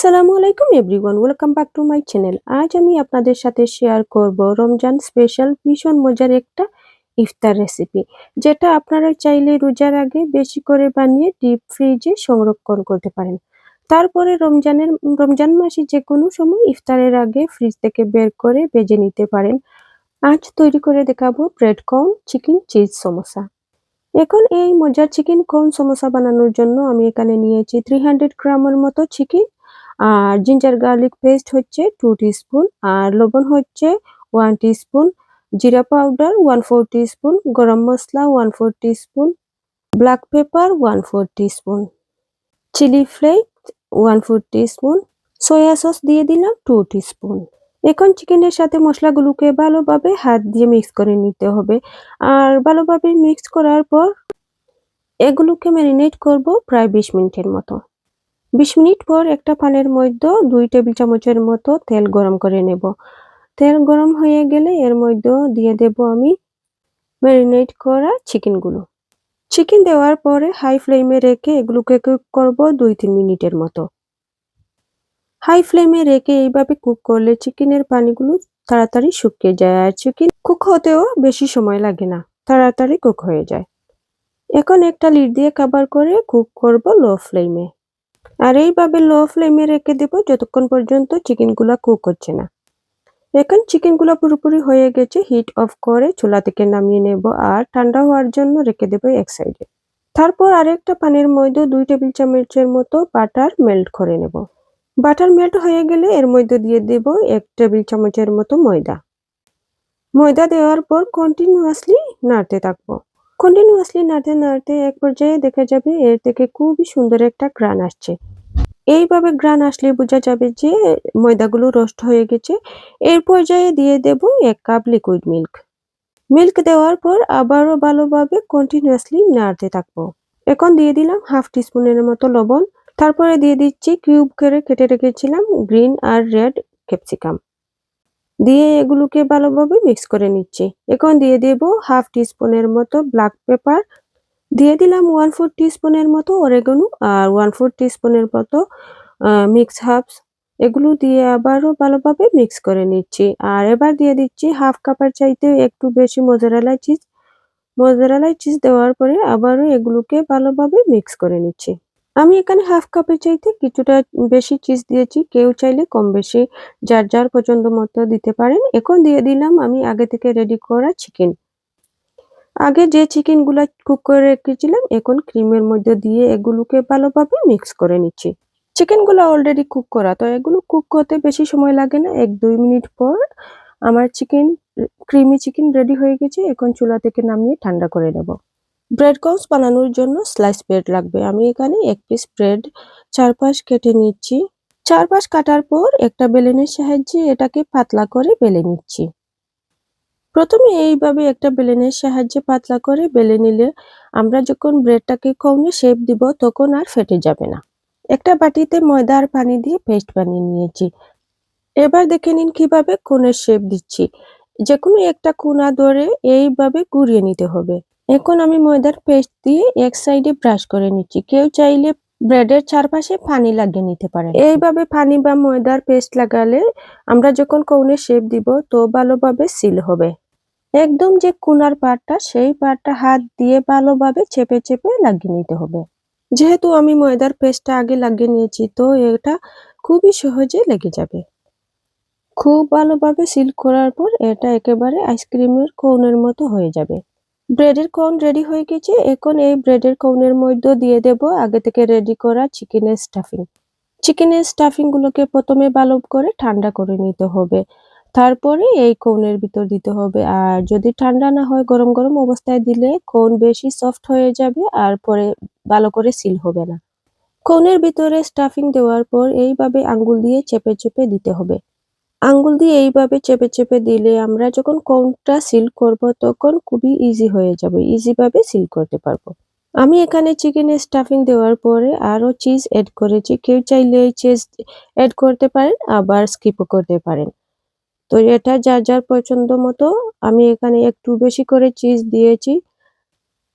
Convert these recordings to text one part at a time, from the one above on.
আসসালামু আলাইকুম everyone welcome back to my channel আজ আমি আপনাদের সাথে শেয়ার করব রমজান স্পেশাল ভীষণ মজার একটা ইফতার রেসিপি যেটা আপনারা চাইলে রোজার আগে বেশি করে বানিয়ে ডিপ ফ্রিজে সংরক্ষণ করতে পারেন। তারপরে রমজানের, রমজান মাসে যে কোনো সময় ইফতারের আগে ফ্রিজ থেকে বের করে বেজে নিতে পারেন। আজ তৈরি করে দেখাবো bread corn chicken cheese samosa. এখন এই মজার চিকেন কর্ন সমোসা বানানোর জন্য আমি এখানে নিয়েছি থ্রি হান্ড্রেড গ্রামের মতো চিকেন আর জিঞ্জার গার্লিক পেস্ট হচ্ছে টু স্পুন আর লবণ হচ্ছে ওয়ান স্পুন জিরা powder one four spoon garam masala one four spoon black pepper one four spoon chili flakes one four spoon soya sauce দিয়ে দিলাম টু স্পুন এখন চিকেনের সাথে মশলাগুলোকে ভালোভাবে হাত দিয়ে মিক্স করে নিতে হবে। আর ভালোভাবে মিক্স করার পর এগুলোকে ম্যারিনেট করব প্রায় বিশ মিনিটের মতো। বিশ মিনিট পর একটা পানের মধ্যে দুই টেবিল চামচের মতো তেল গরম করে নেব। তেল গরম হয়ে গেলে এর মধ্যে দিয়ে দেব আমি ম্যারিনেট করা চিকেনগুলো। চিকেন দেওয়ার পরে হাই ফ্লেমে রেখে এগুলোকে কুক করব দুই তিন মিনিটের মতো। হাই ফ্লেমে রেখে এইভাবে কুক করলে চিকেনের পানিগুলো তাড়াতাড়ি শুকিয়ে যায় আর চিকেন কুক হতেও বেশি সময় লাগে না, তাড়াতাড়ি কুক হয়ে যায়। এখন একটা লিড দিয়ে কাবার করে কুক করব লো ফ্লেমে। আর এইভাবে লো ফ্লেমে রেখে দেবো যতক্ষণ পর্যন্ত চিকেনগুলো কুক হচ্ছে না। এখন চিকেনগুলো পুরোপুরি হয়ে গেছে হিট অফ করে চুলা থেকে নামিয়ে নেব আর ঠান্ডা হওয়ার জন্য রেখে দেবো এক সাইডে তারপর আরেকটা পানির মধ্যে দুই টেবিল চামচের মতো বাটার মেল্ট করে নেব। বাটার মেল্ট হয়ে গেলে এর মধ্যে দিয়ে দেব এক টেবিল চামচের মতো ময়দা। ময়দা দেওয়ার পর কন্টিনিউয়াসলি নাড়তে থাকব। কন্টিনিউয়াসলি নাড়তে নাড়তে এক পর্যায়ে দেখা যাবে এর থেকে খুবই সুন্দর একটা গ্রান আসছে। এইভাবে গ্রান আসলে বোঝা যাবে যে ময়দাগুলো রোস্ট হয়ে গেছে। এর পর্যায়ে দিয়ে দেব এক কাপ লিকুইড মিল্ক মিল্ক দেওয়ার পর আবারও ভালোভাবে কন্টিনিউয়াসলি নাড়তে থাকব। এখন দিয়ে দিলাম হাফ টিস্পুনের মতো লবণ। তারপরে দিয়ে দিচ্ছি কিউব করে কেটে রেখেছিলাম গ্রিন আর রেড ক্যাপসিকাম দিয়ে এগুলোকে ভালোভাবে মিক্স করে নিচ্ছি। এখন দিয়ে দেব হাফ টিস্পুনের মতো ব্ল্যাক পেপার দিয়ে দিলাম ওয়ান ফোর টিস্পুনের মতো অরেগানো আর ওয়ান ফোর টিস্পুনের মতো মিক্স হাফস এগুলো দিয়ে আবারও ভালোভাবে মিক্স করে নিচ্ছি। আর এবার দিয়ে দিচ্ছি হাফ কাপের চাইতে একটু বেশি মজারালা চিজ মজারালা চিজ দেওয়ার পরে আবারও এগুলোকে ভালোভাবে মিক্স করে নিচ্ছি। আমি এখানে হাফ কাপের চাইতে কিছুটা বেশি চিজ দিয়েছি। কেউ চাইলে কম বেশি, যার যার পছন্দ মতো দিতে পারেন। এখন দিয়ে দিলাম আমি আগে থেকে রেডি করা চিকেন আগে যে চিকেনগুলো কুক করে রেখেছিলাম, এখন ক্রিমের মধ্যে দিয়ে এগুলোকে ভালোভাবে মিক্স করে নিচ্ছি। চিকেনগুলো অলরেডি কুক করা, তো এগুলো কুক করতে বেশি সময় লাগে না। এক, দুই মিনিট পর আমার চিকেন ক্রিমি চিকেন রেডি হয়ে গেছে। এখন চুলা থেকে নামিয়ে ঠান্ডা করে নেব। ব্রেড কমস বানানোর জন্য স্লাইস ব্রেড লাগবে। আমি এখানে এক পিস ব্রেড চারপাশ কেটে নিচ্ছি। চারপাশ কাটার পর একটা বেলেনের সাহায্যে এটাকে পাতলা করে বেলে নিচ্ছি। প্রথমে এইভাবে একটা বেলেনের সাহায্যে পাতলা করে বেলে নিলে আমরা যখন ব্রেডটাকে কৌনে শেপ দিব তখন আর ফেটে যাবে না। একটা বাটিতে ময়দা আর পানি দিয়ে পেস্ট বানিয়ে নিয়েছি। এবার দেখে নিন কীভাবে কোণের শেপ দিচ্ছি। যে কোনো একটা কোনা ধরে এইভাবে ঘুরিয়ে নিতে হবে। এখন আমি ময়দার পেস্ট দিয়ে এক সাইডে ব্রাশ করে নিচ্ছি। কেউ চাইলে ব্রেডের চারপাশে পানি লাগিয়ে নিতে পারে এইভাবে পানি বা ময়দার পেস্ট লাগালে আমরা যখন কৌনে শেপ দিব, তো ভালোভাবে সিল হবে। একদম যে কোনার পাটটা সেই পাটটা হাত দিয়ে ভালোভাবে চেপে চেপে লাগিয়ে নিতে হবে। যেহেতু আমি ময়দার পেস্টটা আগে লাগিয়ে নিয়েছি, তো এটা খুবই সহজে লেগে যাবে। খুব ভালোভাবে সিল করার পর এটা একেবারে আইসক্রিমের কৌনের মতো হয়ে যাবে। ব্রেডের কোন রেডি হয়ে গেছে? এখন এই ব্রেডের কোনের মধ্যে দিয়ে দেব। আগে থেকে রেডি করা চিকেনের স্টাফিং চিকেনের স্টাফিং গুলোকে প্রথমে ভালো করে ঠান্ডা করে নিতে হবে। তারপরে এই কোনের ভিতর দিতে হবে। আর যদি ঠান্ডা না হয়, গরম গরম অবস্থায় দিলে কোন বেশি সফট হয়ে যাবে আর পরে ভালো করে সিল হবে না। কোনের ভিতরে স্টাফিং দেওয়ার পর এইভাবে আঙ্গুল দিয়ে চেপে চেপে দিতে হবে। আঙ্গুল দিয়ে এইভাবে চেপে চেপে দিলে আমরা যখন কোনটা সিল করব তখন খুবই ইজি হয়ে যাবে ইজি ভাবে সিল করতে পারব। আমি এখানে চিকেনের স্টাফিং দেওয়ার পরে আরও চিজ এড করেছি। কেউ চাইলে এই চিজ এড করতে পারেন, আবার স্কিপও করতে পারেন। তো এটা যার যার পছন্দ মতো আমি এখানে একটু বেশি করে চিজ দিয়েছি।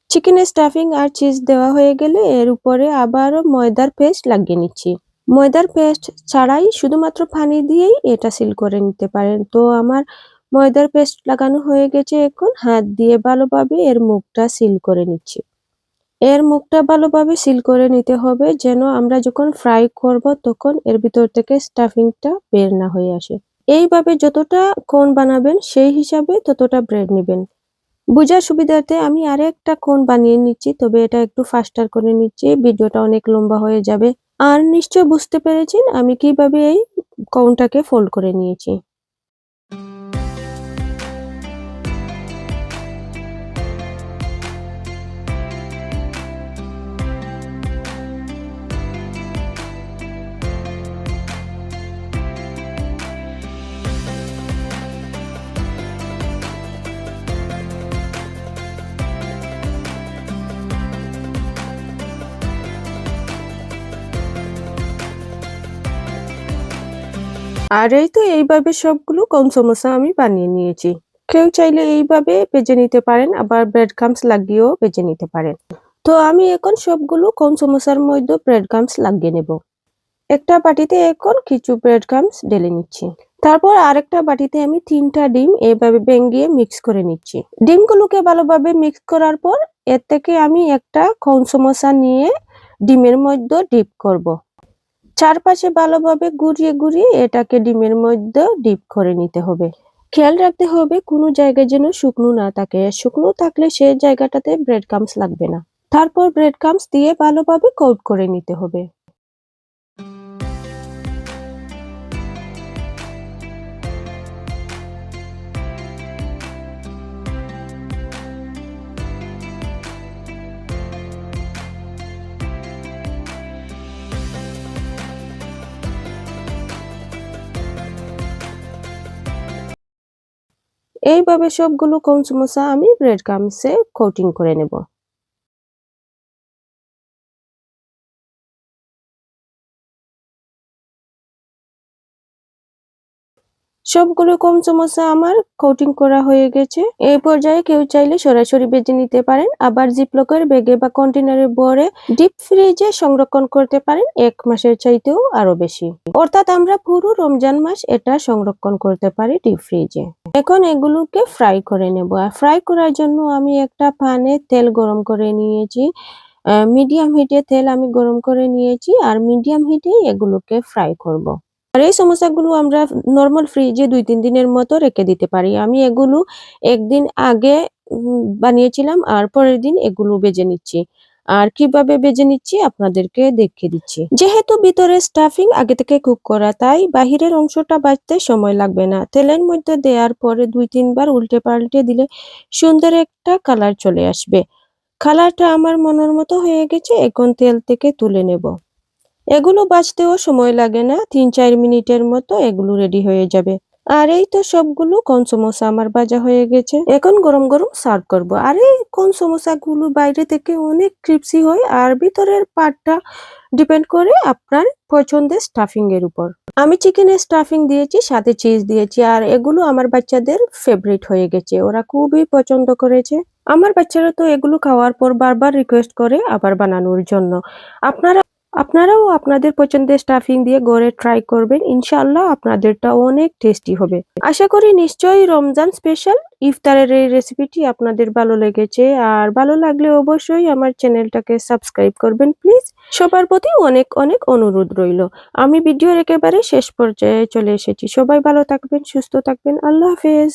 চিকেনের স্টাফিং আর চিজ দেওয়া হয়ে গেলে এর উপরে আবারও ময়দার পেস্ট লাগিয়ে নিচ্ছি। ময়দার পেস্ট ছাড়াই শুধুমাত্র পানি দিয়েই এটা সিল করে নিতে পারেন। তো আমার ময়দার পেস্ট লাগানো হয়ে গেছে এখন। হাত দিয়ে ভালোভাবে এর মুখটা সিল করে নিচ্ছি। এর মুখটা ভালোভাবে সিল করে নিতে হবে যেন আমরা যখন ফ্রাই করব তখন এর ভিতর থেকে স্টাফিংটা বের না হয়ে আসে। এইভাবে যতটা কোন বানাবেন সেই হিসাবে ততটা ব্রেড নেবেন। বোঝার সুবিধার্থে আমি আরেকটা কোন বানিয়ে নিচ্ছি, তবে এটা একটু ফাস্টার করে নিচ্ছি। ভিডিওটা অনেক লম্বা হয়ে যাবে। আর নিশ্চয় বুঝতে পেরেছেন আমি কীভাবে এই কোনটাকে ফোল্ড করে নিয়েছি। আর এই তো এইভাবে সবগুলো কোন সমস্যা আমি বানিয়ে নিয়েছি। কেউ চাইলে এইভাবে ভেজে নিতে পারেন, আবার ব্রেড ক্রামস লাগিয়েও ভেজে নিতে পারেন। তো আমি এখন সবগুলো কোন সমোসার মধ্যে ব্রেড ক্রামস লাগিয়ে নেব। একটা বাটিতে এখন কিছু ব্রেড ক্রামস ঢেলে নিচ্ছি। তারপর আরেকটা বাটিতে আমি তিনটা ডিম এইভাবে ভেঙিয়ে মিক্স করে নিচ্ছি। ডিমগুলোকে ভালোভাবে মিক্স করার পর এর থেকে আমি একটা কোন সমস্যা নিয়ে ডিমের মধ্যে ডিপ করব। চারপাশে ভালোভাবে ঘুরিয়ে ঘুরিয়ে এটাকে ডিমের মধ্যে ডিপ করে নিতে হবে। খেয়াল রাখতে হবে কোনো জায়গায় যেন শুকনো না থাকে। শুকনো থাকলে সে জায়গাটাতে ব্রেড কামস লাগবে না। তারপর ব্রেড কামস দিয়ে ভালোভাবে কোট করে নিতে হবে। এইভাবে সবগুলো সমোসা আমি ব্রেড ক্রামসে কোটিং করে নেব। সবগুলো কম সমস্যা আমার কোটিং করা হয়ে গেছে। এই পর্যায়ে কেউ চাইলে সরাসরি বেজে নিতে পারেন। আবার জিপলকের ব্যাগে বা কন্টেনারে ভরে ডিপ ফ্রিজে সংরক্ষণ করতে পারেন। এক মাসের চাইতেও আরও বেশি। অর্থাৎ আমরা পুরো রমজান মাস এটা সংরক্ষণ করতে পারি ডিপ ফ্রিজে এখন এগুলোকে ফ্রাই করে নেব। আর ফ্রাই করার জন্য আমি একটা পানে তেল গরম করে নিয়েছি। মিডিয়াম হিটে তেল আমি গরম করে নিয়েছি। আর মিডিয়াম হিটেই এগুলোকে ফ্রাই করব। আর এই সমস্যাগুলো আমরা নর্মাল ফ্রিজে দুই তিন দিনের মতো রেখে দিতে পারি। আমি এগুলো একদিন আগে বানিয়েছিলাম আর পরের দিন এগুলো বেজে নিচ্ছি। আর কীভাবে বেজে নিচ্ছি আপনাদেরকে দেখিয়ে দিচ্ছি। যেহেতু ভিতরে স্টাফিং আগে থেকে কুক করা, তাই বাহিরের অংশটা বাজতে সময় লাগবে না। তেলের মধ্যে দেওয়ার পরে দুই তিনবার উল্টে পাল্টে দিলে সুন্দর একটা কালার চলে আসবে। কালারটা আমার মনের মতো হয়ে গেছে, এখন তেল থেকে তুলে নেব। এগুলো বাজতেও সময় লাগে না, তিন চার মিনিটের মতো এগুলো রেডি হয়ে যাবে। আর এই তো সবগুলো কোন সমোসা আমার বাজা হয়ে গেছে। এখন গরম গরম সার্ভ করব। আর এই কোনগুলো বাইরে থেকে অনেক ক্রিপসি হয় আর ভিতরের পার্টটা ডিপেন্ড করে আপনার পছন্দের স্টাফিং এর উপর। আমি চিকেনের স্টাফিং দিয়েছি, সাথে চিজ দিয়েছি আর এগুলো আমার বাচ্চাদের ফেভারিট হয়ে গেছে। ওরা খুবই পছন্দ করেছে। আমার বাচ্চারা তো এগুলো খাওয়ার পর বারবার রিকোয়েস্ট করে আবার বানানোর জন্য। আপনারা আপনারাও আপনাদের পছন্দের স্টাফিং দিয়ে গড়ে ট্রাই করবেন। ইনশাল্লাহ আপনাদেরটা অনেক টেস্টি হবে। আশা করি নিশ্চয়ই রমজান স্পেশাল ইফতারের এই রেসিপিটি আপনাদের ভালো লেগেছে। আর ভালো লাগলে অবশ্যই আমার চ্যানেলটাকে সাবস্ক্রাইব করবেন প্লিজ সবার প্রতি অনেক অনেক অনুরোধ রইল। আমি ভিডিওর একেবারে শেষ পর্যায়ে চলে এসেছি। সবাই ভালো থাকবেন, সুস্থ থাকবেন। আল্লাহ হাফেজ।